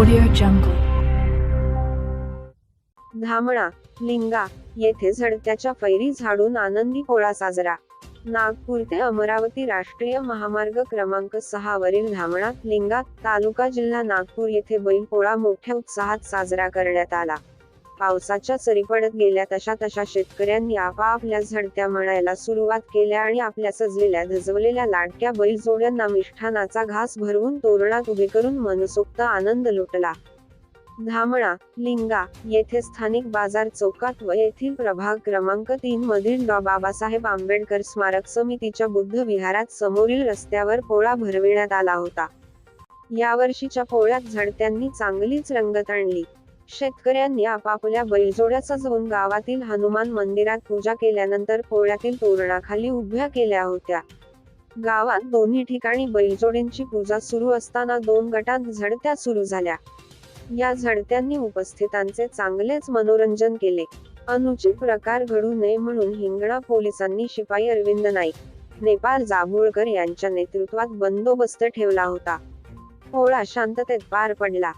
Audio जंगल धामणा लिंगा येथे झडत्याच्या फैरी झाडून आनंदी पोळा साजरा. नागपूर ते अमरावती राष्ट्रीय महामार्ग क्रमांक सहा वरील धामणा लिंगा तालुका जिल्हा नागपूर येथे बैलपोळा मोठ्या उत्साहात साजरा करण्यात आला. पावसाच्या सरी पडत गेल्या तशा तशा शेतकऱ्यांनी आपापल्या झडत्या म्हणायला सुरुवात केल्या आणि आपल्या सजलेल्या धजवलेल्या लाडक्या बैलजोड्यांना मिष्ठानाचा घास भरवून तोरणात उभे करून मनसोक्त आनंद लुटला. धामणा लिंगा येथे स्थानिक बाजार चौकात व येथील प्रभाग क्रमांक तीन मधील डॉ. बाबासाहेब आंबेडकर स्मारक समितीच्या बुद्ध विहारात समोरील रस्त्यावर पोळा भरविण्यात आला होता. यावर्षीच्या पोळ्यात झडत्यांनी चांगलीच रंगत आणली. शेतकऱ्यांनी आपापल्या बैलजोड्या सजवून गावातील हनुमान मंदिरात पूजा केल्यानंतर पोळ्यातील तोरणाखाली उभ्या केल्या होत्या. गावात दोन्ही ठिकाणी बैलजोडींची पूजा सुरू असताना दोन गटात झडत्या सुरू झाल्या. या झडत्यांनी उपस्थितांचे चांगलेच मनोरंजन केले. अनुचित प्रकार घडू नये म्हणून हिंगणा पोलिसांनी शिपाई अरविंद नाईक नेपाळ जांभूळकर यांच्या नेतृत्वात बंदोबस्त ठेवला होता. पोळा शांततेत पार पडला.